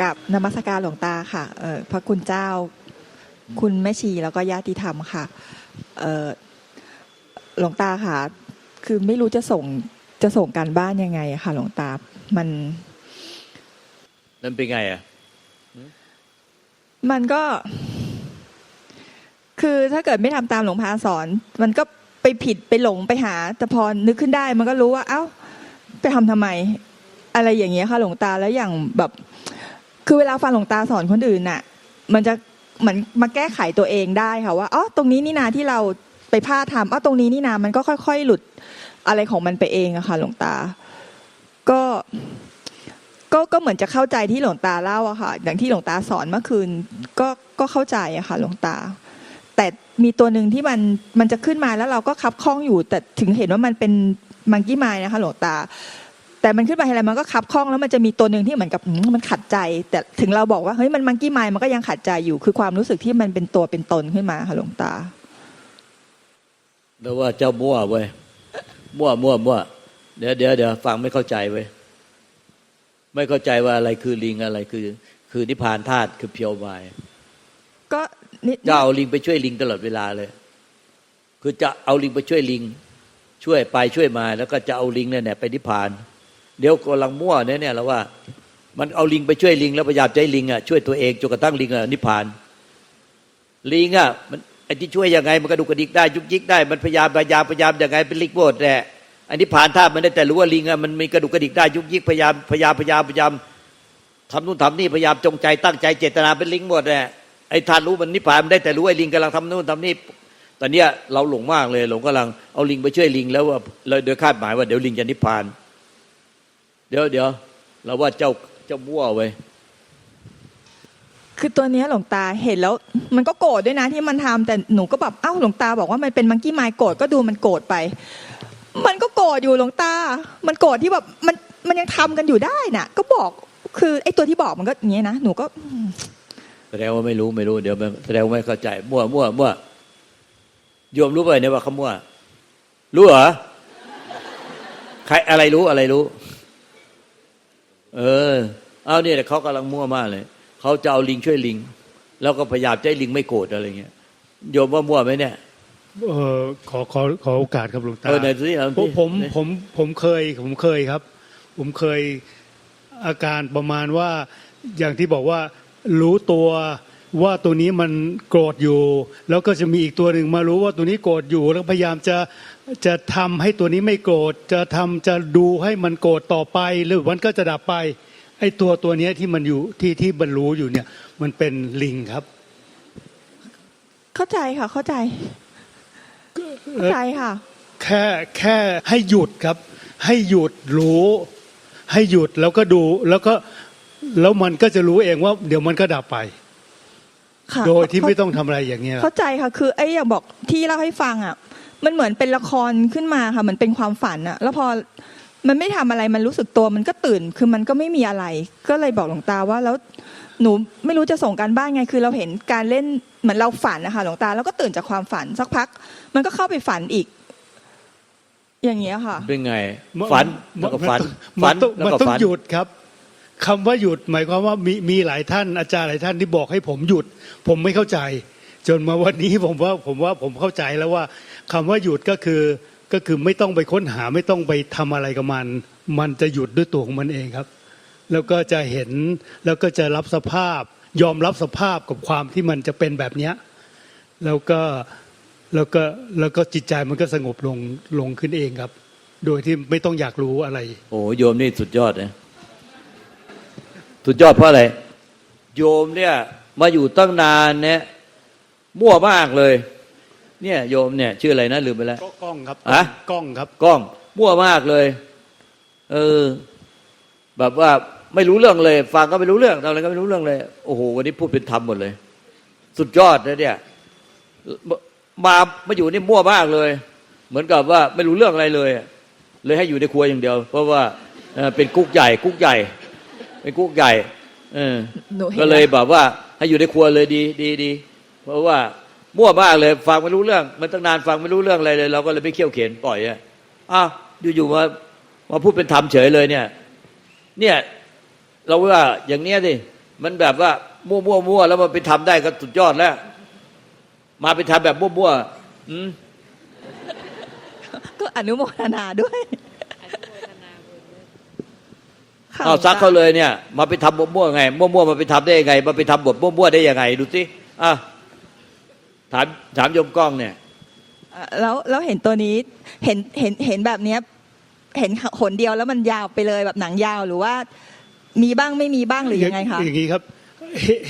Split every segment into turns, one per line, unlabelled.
กับนมัสการหลวงตาค่ะ เออพระคุณเจ้า คุณแม่ชีแล้วก็ญาติธรรมค่ะ เออหลวงตาค่ะ คือไม่รู้จะส่งจะส่งการบ้านยังไงค่ะ หลวงตา มัน
นั่นเป็นไงอะ
มันก็ คือถ้าเกิดไม่ทำตามหลวงพาสอน มันก็ไปผิดไปหลงไปหา แต่พอนึกขึ้นได้ มันก็รู้ว่า เอ้า ไปทำทำไม อะไรอย่างเงี้ยค่ะหลวงตาแล้วอย่างแบบ คือเวลาฟังหลวงตาสอนคนอื่นน่ะ มันจะเหมือนมาแก้ไขตัวเองได้ค่ะว่าอ๋อตรงนี้นี่นาที่เราไปพลาดทำอ๋อตรงนี้นี่นามันก็ค่อย ๆ หลุดอะไรของมันไปเองอะค่ะหลวงตา ก็ ก็ก็เหมือนจะเข้าใจที่หลวงตาเล่าอะค่ะ อย่างที่หลวงตาสอนเมื่อคืน ก็ก็เข้าใจอะค่ะหลวงตา แต่มีตัวหนึ่งที่มันมันจะขึ้นมาแล้วเราก็คับข้องอยู่ แต่ถึงเห็นว่ามันเป็นมังกี้ไม้นะคะหลวงตา แต่มันขึ้นมาอะไรมันก็คับข้องแล้วมันจะมีตัวหนึ่งที่เหมือนกับมมันขัดใจ แต่ถึงเราบอกว่าเฮ้ยมันมังกี้ไม้มันก็ยังขัดใจอยู่คือความรู้สึกที่มันเป็นตัวเป็นตนขึ้นมาค่ะหลวงตา
แล้วว่าเจ้ามั่วเว้ยมั่วมั่วมั่วเดี๋ยวเดี๋ยวเดี๋ยวฟังไม่เข้าใจเว้ย ไม่เข้าใจว่าอะไรคือลิงอะไรคือ คือนิพพานธาตุคือเพียวบาย
ก็นิด
จะเอาลิงไปช่วยลิงตลอดเวลาเลย คือจะเอาลิงไปช่วยลิง ช่วยไปช่วยมา แล้วก็จะเอาลิงเนี่ยเนี่ยไปนิพพาน เดี๋ยวกำลังมั่วเนี่ยเนี่ยแล้วว่า มันเอาลิงไปช่วยลิง แล้วพยายามจะให้ลิงอะช่วยตัวเองจนกระทั่งลิงอะนิพพาน ลิงอะมันไอ้ที่ช่วยยังไงมันกระดุกกระดิกได้ยุกยิกได้มันพยายามพยายามพยายามยังไงเป็นลิงโบดแหละ อันนี้ผ่านท่ามันได้แต่รู้ว่าลิงอะมันมีกระดุกกระดิกได้ยุกยิกพยายามพยายามพยายามพยายามทำนู่นทำนี่พยายามจงใจตั้งใจเจตนาเป็นลิงหมดแหละไอ้ท่านรู้มันนิพพานมันได้แต่รู้ไอ้ลิงกำลังทำนู่นทำนี่ตอนเนี้ยเราหลงมากเลยหลงกำลังเอาลิงไปช่วยลิงแล้วว่าเลยโดยคาดหมายว่าเดี๋ยวลิงจะนิพพาน เดี๋ยวเดี๋ยวเราว่าเจ้าเจ้ามั่วเว้
คือตัวเนี้ยหลวงตาเห็นแล้ว มันก็โกรธด้วยนะที่มันทำแต่หนูก็แบบเอ้าหลวงตาบอกว่ามันเป็นมังกี้ไม้โกรธก็ดูมันโกรธไป มันก็โกรธอยู่หลวงตา มันโกรธที่แบบมันมันยังทำกันอยู่ได้น่ะ ก็บอกคือไอ้ตัวที่บอกมันก็อย่างเงี้ยนะหนูก็
แสดงว่าไม่รู้ไม่รู้เดี๋ยวแสดงว่าไม่เข้าใจ มั่วมั่วมั่วโยมรู้ป่ะเนี่ยว่าเขามั่วรู้เหรอใครอะไรรู้อะไรรู้ เออ เอาเนี่ยเขากำลังมั่วมากเลยเขาจะเอาลิงช่วยลิง แล้วก็พยายามจะให้ลิงไม่โกรธอะไรเงี้ยโยมว่ามั่วไหมเนี่ย
เออขอขอขอโอกาสครับหลวงตา
เออไหนสิเอาสิ
ผมผมผมผมเคยผมเคยครับ ผมเคยอาการประมาณว่าอย่างที่บอกว่ารู้ตัวว่าตัวนี้มันโกรธอยู่ แล้วก็จะมีอีกตัวหนึ่งมารู้ว่าตัวนี้โกรธอยู่ แล้วพยายามจะจะทำให้ตัวนี้ไม่โกรธจะทำจะดูให้มันโกรธต่อไป หรือมันก็จะดับไป ไอ้ตัวตัวเนี้ยที่มันอยู่ที่ที่บรรลุอยู่เนี่ย มันเป็นลิงครับ
เข้าใจค่ะเข้าใจ เข้าใจค่ะ
แค่แค่ให้หยุดครับ ให้หยุดรู้ ให้หยุดแล้วก็ดูแล้วก็แล้วมันก็จะรู้เองว่า เดี๋ยวมันก็ดับไป
ค่ะ
โดยที่ไม่ต้องทำอะไรอย่างเงี้ย
เข้าใจค่ะ คือไอ้อย่างบอกที่เล่าให้ฟังอะ มันเหมือนเป็นละครขึ้นมาค่ะเหมือนเป็นความฝันอะ แล้วพอมันไม่ทำอะไรมันรู้สึกตัวมันก็ตื่น คือมันก็ไม่มีอะไร ก็เลยบอกหลวงตาว่าแล้วหนูไม่รู้จะส่งการบ้านไง คือเราเห็นการเล่น เหมือนเราฝันนะคะหลวงตาแล้วก็ตื่นจากความฝันสักพัก มันก็เข้าไปฝันอีก อย่างเงี้ยค่ะ
เป็นไง
มัน
ฝันแล้วก็ฝัน
มั
ฝัน
นต้อง
แล้ว
มัน
ก็
ต้อง
ฝัน
หยุดครับคำว่าหยุดหมายความว่ามีมีหลายท่านอาจารย์หลายท่านที่บอกให้ผมหยุด ผมไม่เข้าใจ จนมาวันนี้ผมว่าผมว่าผมเข้าใจแล้วว่าคำว่าหยุดก็คือก็คือไม่ต้องไปค้นหาไม่ต้องไปทำอะไรกับมัน มันจะหยุดด้วยตัวของมันเองครับ แล้วก็จะเห็นแล้วก็จะรับสภาพ ยอมรับสภาพกับความที่มันจะเป็นแบบเนี้ยแล้วก็แล้วก็แล้วก็จิตใจมันก็สงบลงลงขึ้นเองครับ โดยที่ไม่ต้องอยากรู้อะไร
โอ้โยมนี่สุดยอดนะสุดยอดเพราะอะไร โยมเนี่ยมาอยู่ตั้งนานเนี่ยมั่วมากเลย เนี่ยโยมเนี่ย ชื่ออะไรนะลืมไปแล้ว
ก็กล้องครับ
อะ
กล้องครับ
กล้อง มั่วมากเลย เออ แบบว่า ไม่รู้เรื่องเลย ฟังก็ไม่รู้เรื่องทำอะไรก็ไม่รู้เรื่องเลย โอ้โหวันนี้พูดเป็นธรรมหมดเลย สุดยอดนะเนี่ย มามาอยู่นี่มั่วมากเลย เหมือนกับว่าไม่รู้เรื่องอะไรเลย เลยให้อยู่ในครัวอย่างเดียว เพราะว่าเอ่อเป็นกุ๊กใหญ่ กุ๊กใหญ่เป็นกุ๊กใหญ่เออ
หนูเห็น
ก็เลยแบบว่า ให้อยู่ในครัวเลยดีดีดีเพราะว่ามั่วมากเลย ฟังไม่รู้เรื่อง มันตั้งนานฟังไม่รู้เรื่องอะไรเลย เราก็เลยไม่เขี่ยวเข็นปล่อยอะอ้าวอยู่ๆมามาพูดเป็นธรรมเฉยเลยเนี่ย เนี่ย เราว่าอย่างเนี้ยสิมันแบบว่ามั่วมั่วมั่วแล้วมันไปทำได้ก็สุดยอดแล้ว มาไปทำแบบมั่วมั่วอืม
ก็อนุโมทนาด้วยค่ะ
เอาซักเขาเลยเนี่ย มาไปทำมั่วมั่วไงมั่วมั่วมาไปทำได้ยังไง มาไปทำบทมั่วมั่วได้ยังไง ดูสิอะถามถามโยมกล้องเนี่ย
อะแล้วแล้วเห็นตัวนี้เห็นเห็นเห็นแบบเนี้ย เห็นหนเดียวแล้วมันยาวไปเลยแบบหนังยาวหรือว่า มีบ้างไม่มีบ้างหรือยังไงคะ
อย่างนี้ครับ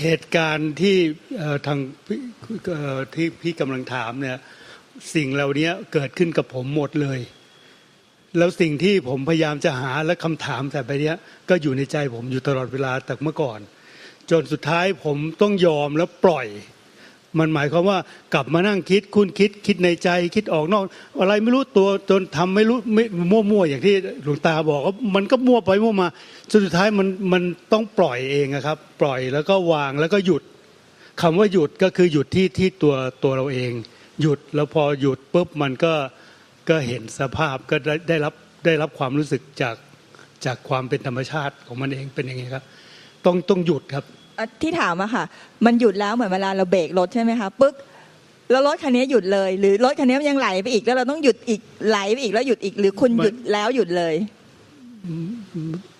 เหตุการณ์ที่ทางที่พี่กำลังถามเนี่ยสิ่งเหล่านี้เกิดขึ้นกับผมหมดเลย แล้วสิ่งที่ผมพยายามจะหาและคำถามแต่ไปเนี้ยก็อยู่ในใจผมอยู่ตลอดเวลาแต่เมื่อก่อน จนสุดท้ายผมต้องยอมแล้วปล่อย มันหมายความว่ากลับมานั่งคิดคุณคิดคิดในใจคิดออกนอก อะไรไม่รู้ตัวจนทำไม่รู้ไม่มั่วๆอย่างที่หลวงตาบอกว่ามันก็มั่วไปมั่วมาสุดท้ายมันมันต้องปล่อยเองอะครับ ปล่อยแล้วก็วางแล้วก็หยุดคำว่าหยุดก็คือหยุดที่ที่ตัวตัวเราเอง หยุดแล้วพอหยุดปุ๊บมันก็ก็เห็นสภาพก็ได้ได้รับได้รับความรู้สึกจากจากความเป็นธรรมชาติของมันเองเป็นอย่างไงครับ ต้องต้องหยุดครับ
อะที่ถามอะค่ะ มันหยุดแล้วเหมือนเวลาเราเบรกรถใช่ไหมคะปึ๊กแล้วรถคันนี้หยุดเลย หรือรถคันนี้มันยังไหลไปอีกแล้วเราต้องหยุดอีกไหลไปอีกแล้วหยุดอีก หรือคุณ
มัน
หยุดแล้วหยุดเลย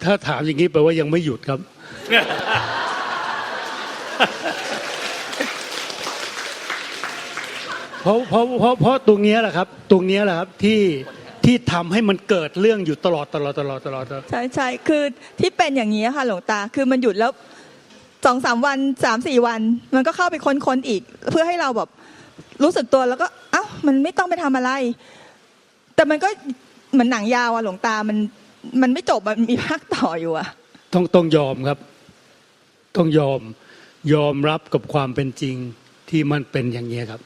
ถ้าถามอย่างนี้แปลว่ายังไม่หยุดครับ เพราะเพราะเพราะเพราะตรงเนี้ยแหละครับ ตรงเนี้ยแหละครับที่ที่ทำให้มันเกิดเรื่องอยู่ตลอดตลอดตลอดตลอดตลอด
ใช่ใช่คือที่เป็นอย่างนี้ค่ะหลวงตา คือมันหยุดแล้ว สองสามวันสามสี่วัน มันก็เข้าไปค้นๆอีก เพื่อให้เราแบบรู้สึกตัวแล้วก็เอ้ามันไม่ต้องไปทำอะไร แต่มันก็เหมือนหนังยาวอะหลวงตามันมันไม่จบมันมีภาคต่ออยู่อะ
ต้องต้องยอมครับ ต้องยอม ยอมรับกับความเป็นจริงที่มันเป็นอย่างนี้ยครับ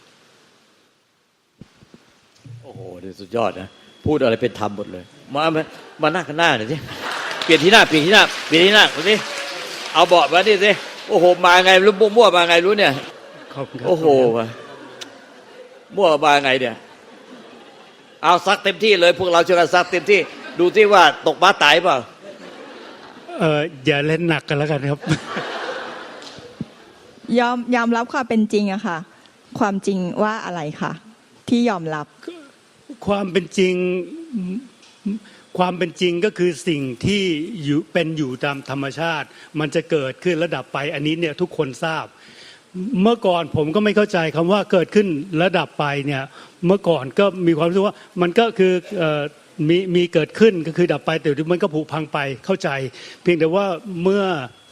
โอ้โหนี่สุดยอดนะพูดอะไรเป็นธรรมหมดเลย มามามานั่งข้างหน้าหน่อยสิเปลี่ยนที่หน้าเปลี่ยนที่หน้าเปลี่ยนที่หน้าดูสิเอาเบาะมาดิสิ โอ้โห มาไงรู้มั่วๆมาไงรู้เนี่ย
ขอบคุณครับ
โอ้โหว่ะมั่วมาไงเนี่ย เอาซักเต็มที่เลย พวกเราช่วยกันซักเต็มที่ ดูที่ว่าตกบ้าตายเปล่า
เอออย่าเล่นหนักกันแล้วกันครับ
ยอมยอมรับความเป็นจริงอะค่ะ ความจริงว่าอะไรคะที่ยอมรับ
ความเป็นจริง ความเป็นจริงก็คือสิ่งที่อยู่เป็นอยู่ตามธรรมชาติ มันจะเกิดขึ้นระดับไปอันนี้เนี่ยทุกคนทราบ เมื่อก่อนผมก็ไม่เข้าใจคำว่าเกิดขึ้นระดับไปเนี่ยเมื่อก่อนก็มีความรู้สึกว่ามันก็คือมีมีเกิดขึ้นก็คือดับไปแต่ดูมันก็ผุพังไปเข้าใจ เพียงแต่ว่าเมื่อ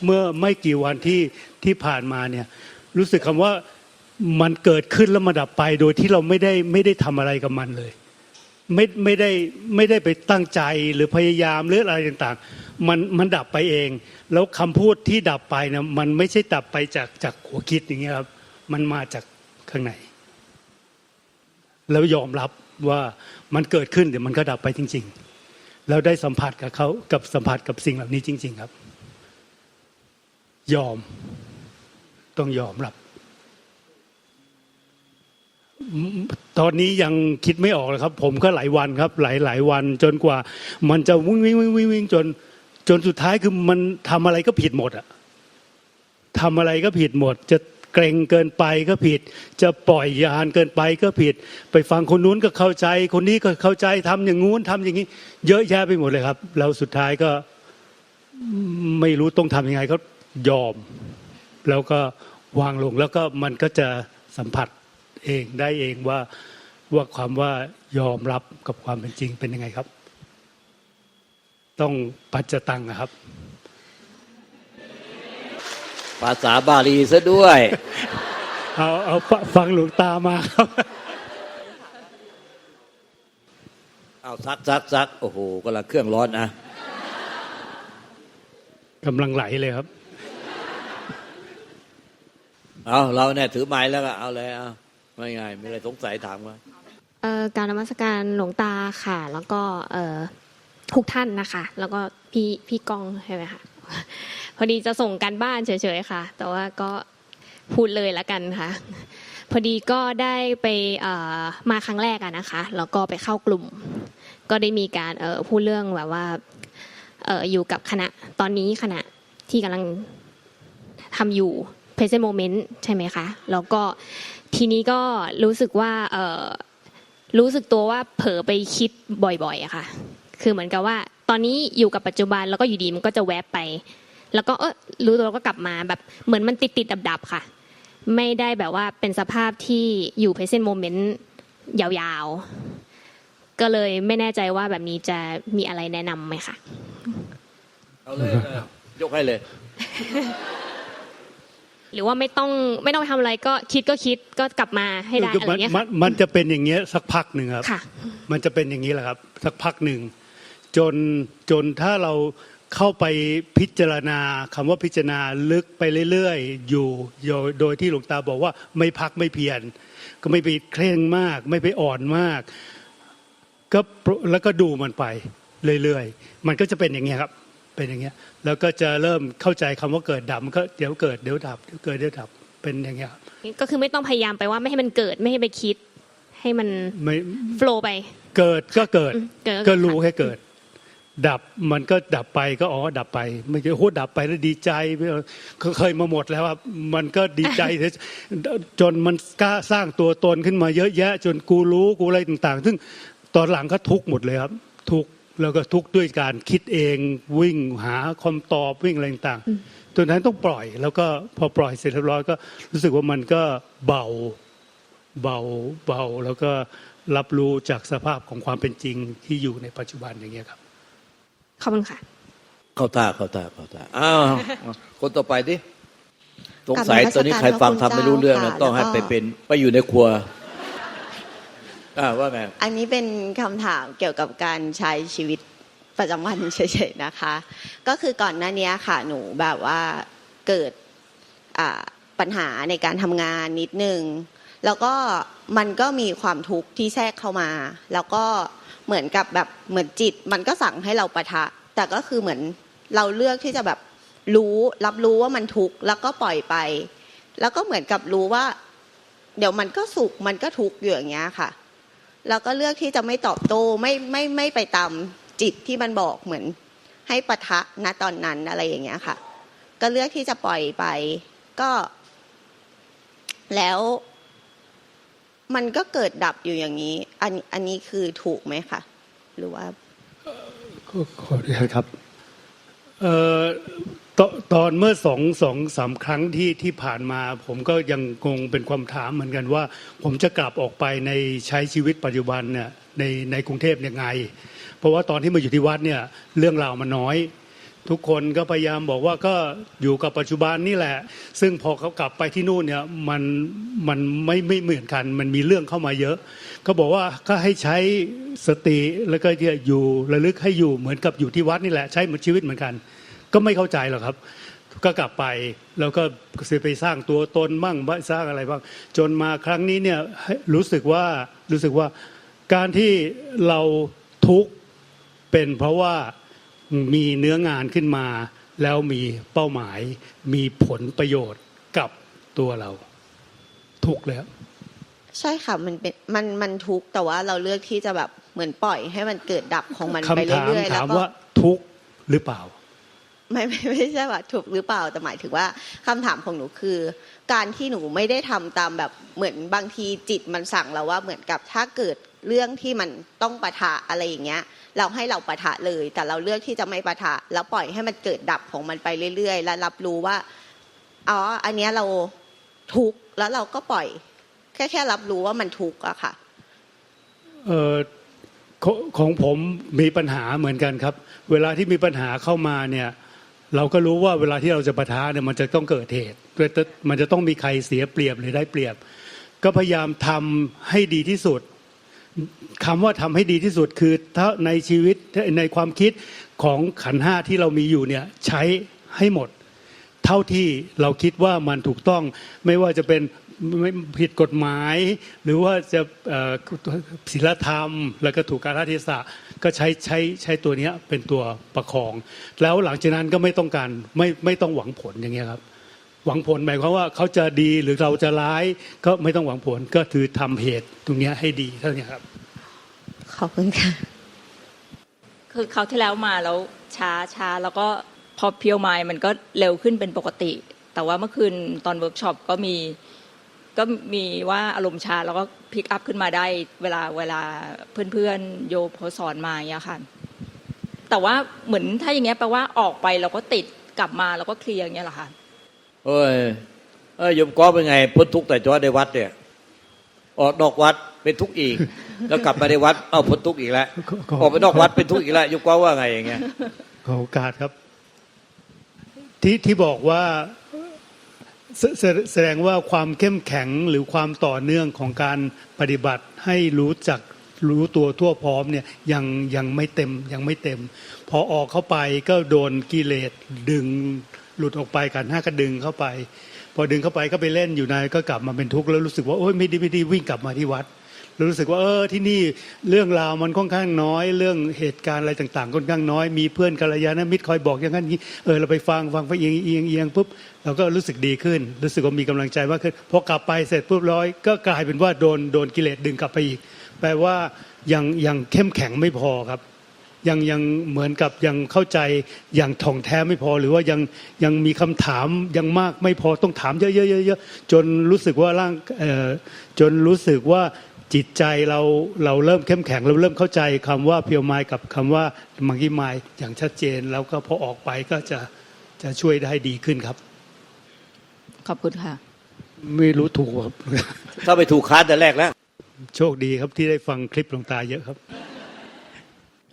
เมื่อไม่กี่วันที่ที่ผ่านมาเนี่ยรู้สึกคำว่ามันเกิดขึ้นแล้วมาดับไปโดยที่เราไม่ได้ไม่ได้ทำอะไรกับมันเลย ไม่ไม่ได้ไม่ได้ไปตั้งใจหรือพยายามหรืออะไรต่างๆ มันมันดับไปเอง แล้วคำพูดที่ดับไปนะมันไม่ใช่ดับไปจากจากหัวคิดอย่างเงี้ยครับ มันมาจากข้างในแล้วยอมรับว่ามันเกิดขึ้นเดี๋ยวมันก็ดับไปจริง ๆ แล้วได้สัมผัสกับเขากับสัมผัสกับสิ่งเหล่านี้จริง ๆ ครับ ยอม ต้องยอมรับ ตอนนี้ยังคิดไม่ออกเลยครับ ผมก็หลายวันครับ หลายหลายวันจนกว่า มันจะวิ่งวิ่งวิ่งวิ่งวิ่งจน จนสุดท้ายคือมันทำอะไรก็ผิดหมดอะทำอะไรก็ผิดหมด จะเกรงเกินไปก็ผิด จะปล่อยยานเกินไปก็ผิด ไปฟังคนนู้นก็เข้าใจ คนนี้ก็เข้าใจทำอย่างงู้นทำอย่างนี้ เยอะแยะไปหมดเลยครับ แล้วสุดท้ายก็ไม่รู้ต้องทำยังไงก็ยอม แล้วก็วางลงแล้วก็มันก็จะสัมผัส เองได้เองว่าว่าความว่ายอมรับกับความเป็นจริงเป็นยังไงครับ ต้องปัจจตังนะครับ
ภาษาบาลีซะด้วย
เอาเอาฟฟังหลวงตามาครับ
เอาซักซักซักโอ้โหกำลังเครื่องร้อนนะ
กำลังไหลเลยครับ
เอาเราเนี่ยถือไม้แล้วก็เอาเลยเอา ไม่ไงไม่อะไรสงสัยถามว่า
เอ่อการนมัสการหลวงตาค่ะ แล้วก็เอ่อทุกท่านนะคะ แล้วก็พี่พี่กองใช่ไหมคะพอดีจะส่งการบ้านเฉยๆค่ะ แต่ว่าก็พูดเลยละกันค่ะ พอดีก็ได้ไปมาครั้งแรกอะนะคะ แล้วก็ไปเข้ากลุ่ม ก็ได้มีการเออพูดเรื่องแบบว่าเอออยู่กับคณะตอนนี้คณะที่กำลังทำอยู่ present moment ใช่ไหมคะ แล้วก็ ทีนี้ก็รู้สึกว่าเออรู้สึกตัวว่าเผลอไปคิดบ่อยๆอะค่ะ คือเหมือนกับว่า ตอนนี้อยู่กับปัจจุบันแล้วก็อยู่ดีมันก็จะแวบไป แล้วก็เออรู้ตัวก็กลับมาแบบเหมือนมันติดติดดับดับๆค่ะ ไม่ได้แบบว่าเป็นสภาพที่อยู่ present moment ยาวๆ ก็เลยไม่แน่ใจว่าแบบนี้จะมีอะไรแนะนำไหมคะ
เอาเลยยกให้เลย
หรือว่าไม่ต้องไม่ต้องทำอะไรก็คิดก็คิดก็กลับมาให้ได้
คือ
อะไร
มัน
เงี้ย
มั
ค่ะ
นมันจะเป็นอย่างเงี้ยสักพักหนึ่งครับ
ค่ะ
มันจะเป็นอย่างนี้แหละครับ สักพักหนึ่งจนจนถ้าเราเข้าไปพิจารณาคำว่าพิจารณาลึกไปเรื่อยๆ อยู่โดยโดยที่หลวงตาบอกว่าไม่พักไม่เพียรก็ไม่ไปเคร่งมาก ไม่ไปอ่อนมาก ก็แล้วก็ดูมันไปเรื่อยๆ มันก็จะเป็นอย่างเงี้ยครับ เป็นอย่างเงี้ยแล้วก็จะเริ่มเข้าใจคำว่าเกิดดับมันก็เดี๋ยวเกิดเดี๋ยวดับเดี๋ยวเกิดเดี๋ยวดับเป็นอย่างเงี้ยครับ
ก็คือไม่ต้องพยายามไปว่าไม่ให้มันเกิดไม่ให้ไปคิด ให้มัน
ไม่
โฟล์ไป
เกิดก็เกิด
อืมเกิด
ก็รู้แค่เกิด ดับมันก็ดับไปก็อ๋อดับไปไม่ใช่โหดับไปแล้วดีใจไม่เอาก็เคยมาหมดแล้วครับมันก็ดีใจจนมันกล้าสร้างตัวตนขึ้นมาเยอะแยะ จนกูรู้กูอะไรต่าง ๆ ซึ่งตอนหลังก็ทุกข์หมดเลยครับ ทุกข์ แล้วก็ทุกข์ด้วยการคิดเองวิ่งหาคำตอบวิ่งอะไรต่างๆตัวนั้นต้องปล่อย แล้วก็พอปล่อยเสร็จเรียบร้อยก็รู้สึกว่ามันก็เบาเบาเบาแล้วก็รับรู้จากสภาพของความเป็นจริงที่อยู่ในปัจจุบันอย่างเงี้ยครับ
ขอบคุณค่ะ
เข้าท่าเข้าท่าเข้าท่าอ้าวคนต่อไปดิสงสัย
กราบนมัสการ
ตอนนี้ใครฟัง
พระคุณ
ทำไม่รู้เรื่องนะ
เจ้า
ต้องให้
ค่ะ
ไปเป็นไปอยู่ในครัว อ่าว่าไง
อันนี้เป็นคำถามเกี่ยวกับการใช้ชีวิตประจำวันเฉยๆนะคะ ก็คือก่อนหน้านี้ค่ะหนูแบบว่าเกิดปัญหาในการทำงานนิดนึง แล้วก็มันก็มีความทุกข์ที่แทรกเข้ามา แล้วก็เหมือนกับแบบเหมือนจิต มันก็สั่งให้เราปะทะ แต่ก็คือเหมือนเราเลือกที่จะแบบรู้รับรู้ว่ามันทุกข์แล้วก็ปล่อยไป แล้วก็เหมือนกับรู้ว่า เดี๋ยวมันก็สุขมันก็ทุกข์อยู่อย่างเงี้ยค่ะ แล้วก็เลือกที่จะไม่ตอบโต้ไม่ไม่ไม่ไปตามจิตที่มันบอกเหมือน ให้ปะทะณตอนนั้นอะไรอย่างเงี้ยค่ะ ก็เลือกที่จะปล่อยไป ก็ แล้ว มันก็เกิดดับอยู่อย่างนี้ อันอันนี้คือถูกไหมคะหรือว่า
ก็ขออนุญาตครับเอ่อ ตตอนเมื่อสองสองสามครั้งที่ที่ผ่านมา ผมก็ยังคงเป็นความถามเหมือนกันว่า ผมจะกลับออกไปในใช้ชีวิตปัจจุบันเนี่ยในในกรุงเทพยังไง เพราะว่าตอนที่มาอยู่ที่วัดเนี่ยเรื่องราวมันน้อย ทุกคนก็พยายามบอกว่าก็อยู่กับปัจจุบันนี่แหละ ซึ่งพอเขากลับไปที่นู่นเนี่ยมันมันไม่ไม่เหมือนกัน มันมีเรื่องเข้ามาเยอะ ก็บอกว่าก็ให้ใช้สติแล้วก็อยู่ระลึกให้อยู่เหมือนกับอยู่ที่วัดนี่แหละ ใช้เหมือนชีวิตเหมือนกัน ก็ไม่เข้าใจหรอกครับ ก็กลับไปแล้วก็ไปสร้างตัวตนบ้างบ้างสร้างอะไรบ้างจนมาครั้งนี้เนี่ยให้รู้สึกว่ารู้สึกว่าการที่เราทุกข์เป็นเพราะว่ามีเนื้องานขึ้นมา แล้วมีเป้าหมาย มีผลประโยชน์กับตัวเรา ทุกข์แล้ว
ใช่ค่ะมันเป็นมันมันทุกข์แต่ว่าเราเลือกที่จะแบบเหมือนปล่อยให้มันเกิดดับของมันไป
คำถาม
เรื่อยๆแล้
ถาวม
ก็
ว่าทุกข์หรือเปล่า
ไม่ไม่ไม่ใช่ว่าถูกหรือเปล่าแต่หมายถึงว่าคำถามของหนูคือ การที่หนูไม่ได้ทำตามแบบเหมือนบางทีจิตมันสั่งเราว่าเหมือนกับถ้าเกิดเรื่องที่มันต้องปะทะอะไรอย่างเงี้ย เราให้เราปะทะเลย แต่เราเลือกที่จะไม่ปะทะแล้วปล่อยให้มันเกิดดับของมันไปเรื่อย ๆ และรับรู้ว่าอ๋ออันเนี้ยเราทุกข์แล้วเราก็ปล่อย แค่แค่รับรู้ว่ามันทุกข์อะค่ะ
เออของผมมีปัญหาเหมือนกันครับ เวลาที่มีปัญหาเข้ามาเนี่ย เราก็รู้ว่าเวลาที่เราจะปะทะเนี่ยมันจะต้องเกิดเหตุมันจะต้องมีใครเสียเปรียบหรือได้เปรียบ ก็พยายามทำให้ดีที่สุดคำว่าทำให้ดีที่สุดคือถ้าในชีวิตในความคิดของขันห้าที่เรามีอยู่เนี่ยใช้ให้หมด เท่าที่เราคิดว่ามันถูกต้องไม่ว่าจะเป็นไม่ผิดกฎหมาย หรือว่าจะศีลธรรม แล้วก็ถูกการเทศะ ก็ใช้ใช้ใช้ตัวเนี้ยเป็นตัวประคอง แล้วหลังจากนั้นก็ไม่ต้องการไม่ไม่ต้องหวังผลอย่างเงี้ยครับ หวังผลหมายความว่าเขาจะดีหรือเราจะร้ายก็ไม่ต้องหวังผลก็คือทำเหตุตรงเนี้ยให้ดีเท่านี้ครับ
ขอบคุณค่ะ
คือเขาวที่แล้วมาแล้วช้าช้าแล้วก็พอเพียวไมล์มันก็เร็วขึ้นเป็นปกติ แต่ว่าเมื่อคืนตอนเวิร์กช็อปก็มีก็มีว่าอารมณ์ช้าแล้วก็ พิกอัพขึ้นมาได้เวลาเวลาเพื่อนๆโยพอสอนมาอย่างเงี้ยค่ะแต่ว่าเหมือนถ้าอย่างเงี้ยแปลว่าออกไปเราก็ติดกลับมาแล้วก็เคลียร์อย่างเงี้ยเหรอคะ
เอ้ยเอ้ยโยมก้อเป็นไงพ้นทุกข์แต่จ้อในวัดเนี่ยออกนอกวัดเป็นทุกข์อีก แล้วกลับมาในวัดเอ้าพ้นทุกข์อีกแล้ว
ขอขอ
ออกไปนอกวัดเป็นทุกข์อีกแล้วโยมก้อว่าไงอย่างเงี้ย
ขอโอกาสครับ ที่ที่บอกว่า แสดงว่าความเข้มแข็งหรือความต่อเนื่องของการปฏิบัติให้รู้จักรู้ตัวทั่วพร้อมเนี่ยยังยังไม่เต็มยังไม่เต็ม พอออกเข้าไปก็โดนกิเลสดึงหลุดออกไปกันห้าก็ดึงเข้าไป พอดึงเข้าไปก็ไปเล่นอยู่ในก็กลับมาเป็นทุกข์แล้วรู้สึกว่าโอ้ยไม่ดีไม่ดีวิ่งกลับมาที่วัด รู้สึกว่าเออที่นี่เรื่องราวมันค่อนข้างน้อย เรื่องเหตุการณ์อะไรต่างๆค่อนข้างน้อยมีเพื่อนกัลยาณมิตรคอยบอกอย่างนั้นนี้เออเราไปฟังฟังไปเอียงเอียงเอียงปุ๊บเราก็รู้สึกดีขึ้น รู้สึกว่ามีกำลังใจมากขึ้นพอกลับไปเสร็จปุ๊บร้อย ก็กลายเป็นว่าโดนโดนกิเลสดึงกลับไปอีก แปลว่ายังยังเข้มแข็งไม่พอครับยังยังเหมือนกับยังเข้าใจอย่างถ่องแท้ไม่พอ หรือว่ายังยังมีคำถามยังมากไม่พอต้องถามเยอะๆๆจนรู้สึกว่าร่างเอ่อจนรู้สึกว่า จิตใจเราเราเริ่มเข้มแข็งเราเริ่มเข้าใจคำว่าเพียวไมายกับคำว่ามังกี้ไมายอย่างชัดเจน แล้วก็พอออกไปก็จะจะช่วยได้ดีขึ้นครับ
ขอบคุณค่ะ
ไม่รู้ถูกครับ
ถ้าไปถูกค้านแต่แรกแล้ว
โชคดีครับที่ได้ฟังคลิปหลวงตาเยอะครับ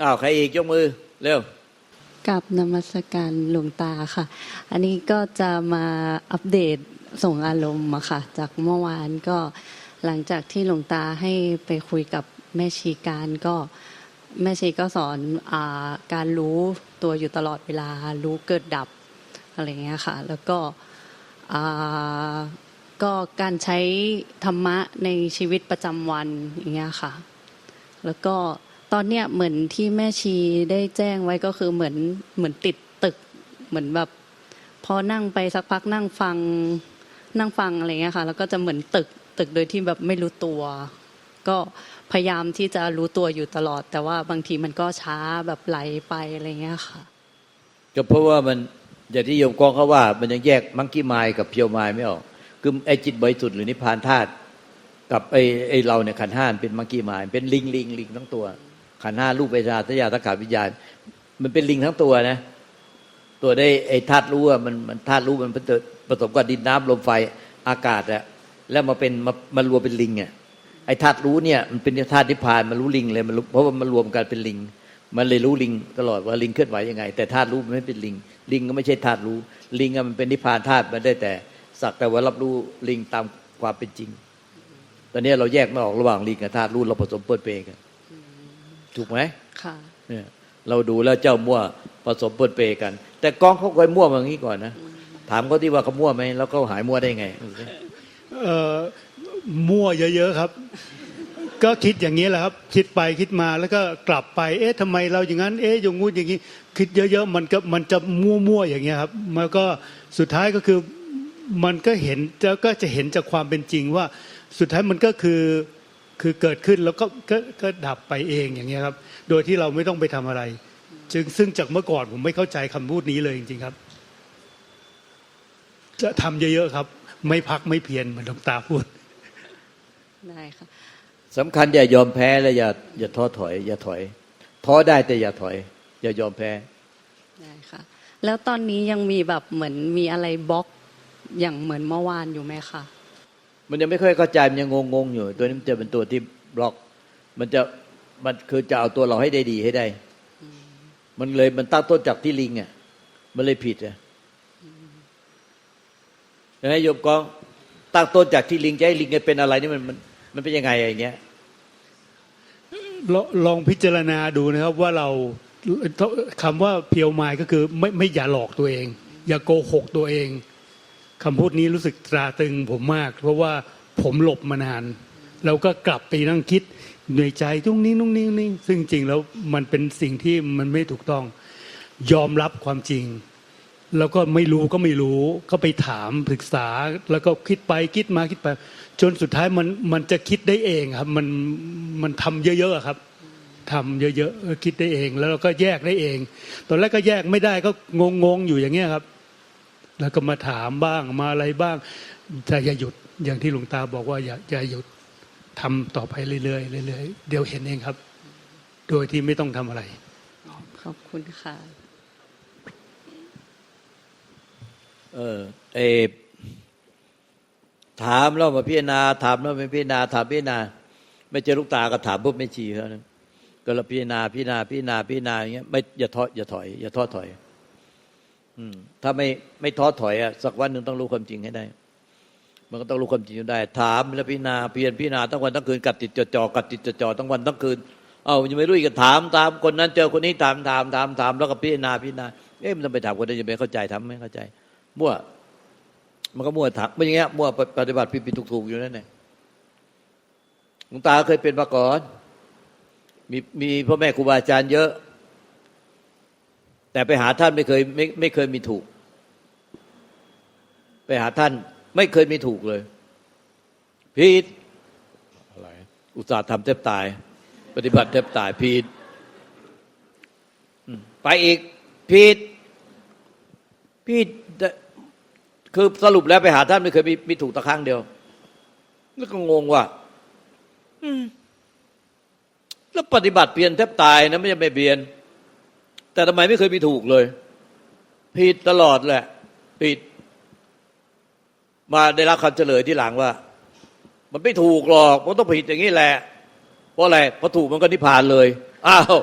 อ้าวใครอีกยกมือเร็ว
กับนมัสการหลวงตาค่ะ อันนี้ก็จะมาอัปเดตส่งอารมณ์มาค่ะ จากเมื่อวานก็ หลังจากที่หลวงตาให้ไปคุยกับแม่ชีการก็แม่ชีก็สอนอาการรู้ตัวอยู่ตลอดเวลา รู้เกิดดับอะไรเงี้ยค่ะ แล้วก็ก็การใช้ธรรมะในชีวิตประจำวันอย่างเงี้ยค่ะ แล้วก็ตอนเนี้ยเหมือนที่แม่ชีได้แจ้งไว้ก็คือเหมือนเหมือนติดตึกเหมือนแบบพอนั่งไปสักพักนั่งฟังนั่งฟังอะไรเงี้ยค่ะ แล้วก็จะเหมือนตึก ตึกโดยที่แบบไม่รู้ตัว ก็พยายามที่จะรู้ตัวอยู่ตลอด แต่ว่าบางทีมันก็ช้าแบบไหลไปอะไรเงี้ยค่ะ
ก็เพราะว่ามันอย่างที่โยมกองเขาว่า มันยังแยกมังกี้ไมล์กับเพียวไมล์ไม่ออกคือไอ้จิตบริสุทธิ์หรือนิพพานธาตุกับไอ้ไอ้เราเนี่ยขันห้านเป็นมังกี้ไมล์เป็นลิงลิงลิงทั้งตัว ขันห้ารูปเวทนาสัญญาสังขารวิญญาณมันเป็นลิงทั้งตัวนะ ตัวได้ไอ้ธาตุรู้อะมันมันธาตุรู้มันผสมกับดินน้ำลมไฟอากาศอะ แล้วมาเป็นมามารวมเป็นลิงอะไอ้ธาตุรู้เนี่ยมันเป็นธาตุนิพพานมันรู้ลิงเลยมันรู้เพราะว่ามันรวมกันเป็นลิง มันเลยรู้ลิงตลอดว่าลิงเคลื่อนไหวยังไง แต่ธาตุรู้มันไม่เป็นลิง ลิงก็ไม่ใช่ธาตุรู้ ลิงอะมันเป็นนิพพานธาตุมันได้แต่สักแต่ว่ารับรู้ลิงตามความเป็นจริง ตอนนี้เราแยกไม่ออกระหว่างลิงกับธาตุรู้เราผสมเปิดเปกันถูกไหม
ค่ะ
เนี่ยเราดูแล้วเจ้ามั่วผสมเปิดเปกัน แต่กองเขาเคยมั่วมาอย่างนี้ก่อนนะถามเขาที่ว่าเขามั่วไหมแล้วเขาหายมั่วได้ไง
เอ่อ มั่วเยอะ ๆ ครับ ก็คิดอย่างนี้แหละครับ คิดไปคิดมาแล้วก็กลับไป เอ๊ะทำไมเราอย่างนั้น เอ๊ะอย่างงู้นอย่างนี้ คิดเยอะๆมันก็มันจะมั่วๆอย่างเงี้ยครับมันก็สุดท้ายก็คือมันก็เห็นแล้วก็จะเห็นจากความเป็นจริงว่า สุดท้ายมันก็คือคือเกิดขึ้นแล้วก็ก็ก็ดับไปเองอย่างเงี้ยครับ โดยที่เราไม่ต้องไปทำอะไร จึงซึ่งจากเมื่อก่อนผมไม่เข้าใจคำพูดนี้เลยจริงๆครับ จะทำเยอะๆครับ ไม่พักไม่เพียรเหมือนหลวงตาพูด
ได้ค่ะ
สำคัญอย่ายอมแพ้และอย่าอย่าท้อถอย อย่าถอยท้อได้แต่อย่าถอย อย่ายอมแพ้
ได้ค่ะแล้วตอนนี้ยังมีแบบเหมือนมีอะไรบล็อกอย่างเหมือนเมื่อวานอยู่ไหมคะ
มันยังไม่ค่อยเข้าใจมันยังงงๆอยู่ ตัวนี้มันจะเป็นตัวที่บล็อก มันจะมันคือจะเอาตัวเราให้ได้ดีให้ได้ มันเลยมันตั้งต้นจากที่ลิงอะมันเลยผิดอะ ยังไงโยมกองตั้งต้นจากที่ลิงจะให้ลิงเป็นอะไรนี่มันมันมันเป็นยังไงอย่างเงี้ย
ลองลองพิจารณาดูนะครับว่าเราคำว่าเพียวไมายก็คือไม่ไม่อย่าหลอกตัวเอง อย่าโกหกตัวเองคำพูดนี้รู้สึกตราตรึงผมมาก เพราะว่าผมหลบมานาน แล้วก็กลับไปนั่งคิดในใจตุ้งนิ่งตุ้งนิ่งนิ่งซึ่งจริงแล้วมันเป็นสิ่งที่มันไม่ถูกต้อง ยอมรับความจริง แล้วก็ไม่รู้ก็ไม่รู้ ก็ไปถามศึกษา แล้วก็คิดไปคิดมาคิดไป จนสุดท้ายมันมันจะคิดได้เองครับ มันมันทำเยอะๆครับทำเยอะๆคิดได้เอง แล้วเราก็แยกได้เอง ตอนแรกก็แยกไม่ได้ก็งงๆอยู่อย่างเงี้ยครับ แล้วก็มาถามบ้างมาอะไรบ้างแต่อย่าหยุดอย่างที่หลวงตาบอกว่าอย่าอย่าหยุดทำต่อไปเรื่อยๆเรื่อยๆเดี๋ยวเห็นเองครับ โดยที่ไม่ต้องทำอะไร
ขอบคุณค่ะ
เออเอถามแล้วมาพิจารณา ถามแล้วมาพิจารณา ถามพิจารณา ไม่เจอลูกตาก็ถามปุ๊บไม่ชี้แล้วนะก็เราพิจารณาพิจารณาพิจารณาพิจารณาอย่างเงี้ยไม่อย่าท้ออย่าถอย อย่าท้อถอย อืม ถ้าไม่ไม่ท้อถอยอะสักวันหนึ่งต้องรู้ความจริงให้ได้ มันก็ต้องรู้ความจริงให้ได้ ถามแล้วพิจารณาเพียรพิจารณาทั้งวันทั้งคืนกัดติดจดจ่อกัดติดจดจ่อทั้งวันทั้งคืนเอายังไม่รู้อีกก็ถามตามคนนั้นเจอคนนี้ถามถามถามถามแล้วก็พิจารณาพิจารณาเอ๊ะมันต้องไปถามคนนั้นจะไม่เข้าใจทำไม่เข้าใจ มั่ว มันก็มั่วถามไม่อย่างเงี้ยมั่วปฏิบัติผิดผิดถูกถูกอยู่นั่นแหละหลวงตาเคยเป็นมาก่อนมีมีพ่อแม่ครูบาอาจารย์เยอะ แต่ไปหาท่านไม่เคยไม่ไม่เคยมีถูก ไปหาท่านไม่เคยมีถูกเลยผิดอะไรอุตส่าห์ทำแทบตาย ปฏิบัติแทบตายผิดไปอีกผิดผิด คือสรุปแล้วไปหาท่านไม่เคยมีมีถูกตะครั้งเดียวแล้วก็งงว่า อืม แล้วปฏิบัติเปลี่ยนแทบตายนะไม่ใช่ไม่เปลี่ยน แต่ทำไมไม่เคยมีถูกเลย ผิดตลอดแหละ ผิด มาได้รับคำเฉลยที่หลังว่า มันไม่ถูกหรอกมันต้องผิดอย่างนี้แหละ เพราะอะไรพระถูกมันก็นิพพานเลย อ้าว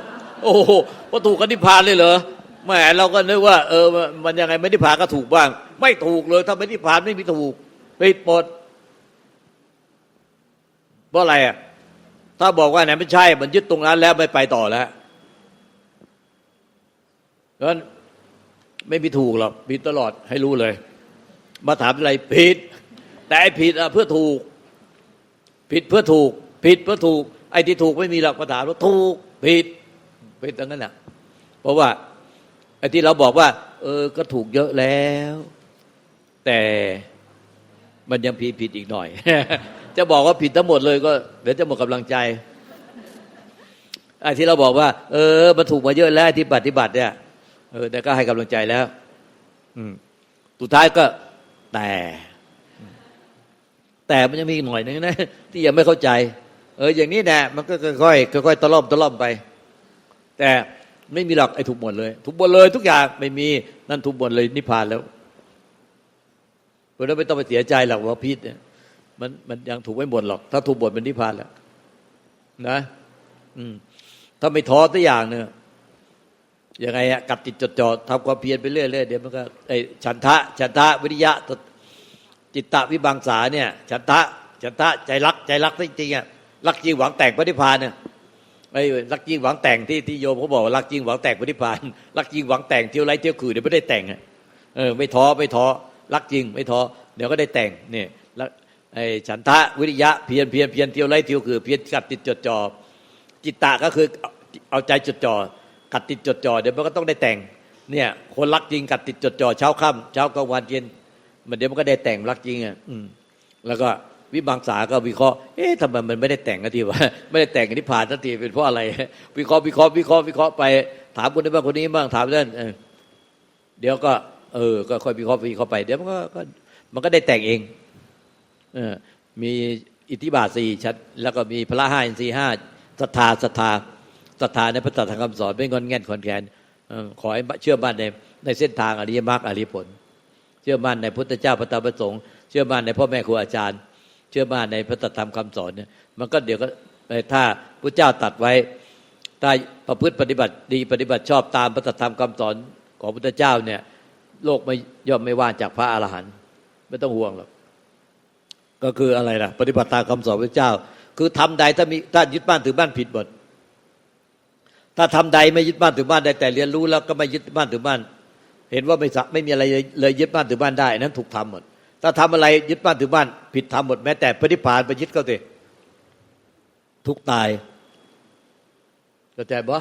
โอ้โหพระถูกก็นิพพานเลยเหรอ แหมเราก็นึกว่า เออ มันยังไงไม่นิพพานก็ถูกบ้าง ไม่ถูกเลย ถ้าไม่นิพพานไม่มีถูกผิดหมดเพราะอะไรอะถ้าบอกว่าไหนไม่ใช่ มันยึดตรงนั้นแล้วไม่ไปต่อแล้วเพราะนั้นไม่มีถูกหรอกผิดตลอดให้รู้เลย มาถามอะไรผิด แต่ไอ้ผิดอะเพื่อถูก ผิดเพื่อถูก ผิดเพื่อถูก ไอ้ที่ถูกไม่มีหลักประถามว่าถูก ผิดผิดตรงนั้นแหละเพราะว่า ไอ้ที่เราบอกว่า เออ ก็ถูกเยอะแล้ว แต่มันยังผิดผิดอีกหน่อย จะบอกว่าผิดทั้งหมดเลยก็ เดี๋ยวจะหมดกำลังใจไอ้ที่เราบอกว่า เออมันถูกมาเยอะแล้วที่ปฏิบัติเนี่ย เออแต่ก็ให้กำลังใจแล้ว อืมสุดท้ายก็แต่ แต่มันยังมีอีกหน่อยนึงนะที่ยังไม่เข้าใจ เออ อย่างนี้แน่มันก็ค่อยค่อยตะล่อมตะล่อมไป แต่ ไม่มีหรอกไอ้ถูกหมดเลย ถูกหมดเลย ทุกอย่างไม่มีนั่นถูกหมดเลยนิพพานแล้วเพราะนั้นไม่ต้องไปเสียใจหรอกว่าพิษเนี่ยมันมันยังถูกไม่หมดหรอก ถ้าถูกหมดเป็นนิพพานแล้วนะอืมถ้าไม่ท้อตัวอย่างเนี่ยยังไงอะกัดติดจดจ่อทำความเพียรไปเรื่อยๆเดี๋ยวมันก็ไอ้ฉันทะฉันทะวิริยะจิตตวิบังสาเนี่ยฉันทะฉันทะใจรักใจรักจริงๆอะรักจริงหวังแต่งพระนิพพานเนี่ย ไอ้รักจริงหวังแต่งที่ที่โยมเขาบอกว่ารักจริงหวังแต่งพระนิพานรักจริงหวังแต่งเที่ยวไรเที่ยวคืนเดี๋ยวไม่ได้แต่งเออไม่ท้อไม่ท้อรักจริงไม่ท้อเดี๋ยวก็ได้แต่งเนี่ยไอ้ฉันทะวิริยะเพียรเพียรเพียรเที่ยวไรเที่ยวคือเพียรกัดติดจดจ่อจิตตะก็คือเอาใจจดจ่อกัดติดจดจ่อเดี๋ยวมันก็ต้องได้แต่งเนี่ยคนรักจริงกัดติดจดจ่อเช้าค่ำเช้ากลางวันเย็นมันเดี๋ยวมันก็ได้แต่งรักจริงอะอืมแล้วก็ วิบังสาก็วิเคราะห์เอ๊ะทำไมมันไม่ได้แต่งกันทีวะไม่ได้แต่งกันที่ผ่านสักทีเป็นเพราะอะไร วิเคราะห์วิเคราะห์วิเคราะห์วิเคราะห์ไป ถามคนนี้บ้างคนนี้บ้างถามนั่นเออเดี๋ยวก็เออ ก็ค่อยวิเคราะห์วิเคราะห์ไปเดี๋ยวมันก็มันก็ได้แต่งเองเออมีอิทธิบาทสี่ชัดแล้วก็มีพระห้าอินทรีห้าศรัทธาศรัทธาศรัทธาในพระตถาคำสอนไม่งอนแง่นขอนแขนขอให้เชื่อมั่นในในเส้นทางอริยมรรคอริยผล เชื่อมั่นในพุทธเจ้าพระธรรมพระสงฆ์เชื่อมั่นในพ่อแม่ครูอาจารย์ เชื่อมั่นในพระธรรมคำสอนเนี่ยมันก็เดี๋ยวก็ถ้าพระเจ้าตัดไว้ถ้าประพฤติปฏิบัติดีปฏิบัติชอบตามพระธรรมคำสอนของพุทธเจ้าเนี่ย โลกไม่ย่อมไม่ว่างจากพระอรหันต์ไม่ต้องห่วงหรอกก็คืออะไรล่ะปฏิบัติตามคำสอนพระเจ้า คือทำใดถ้ามีถ้ายึดบ้านถือบ้านผิดหมดถ้าทำใดไม่ยึดบ้านถือบ้านได้แต่เรียนรู้แล้วก็ไม่ยึดบ้านถือบ้าน เห็นว่าไม่สักไม่มีอะไรเลยยึดบ้านถือบ้านได้นั้นถูกทำหมด ถ้าทำอะไรยึดบ้านถือบ้าน ผิดทำหมดแม้แต่พระนิพพานไปยึดเขาสิทุกตายเข้าใจบ่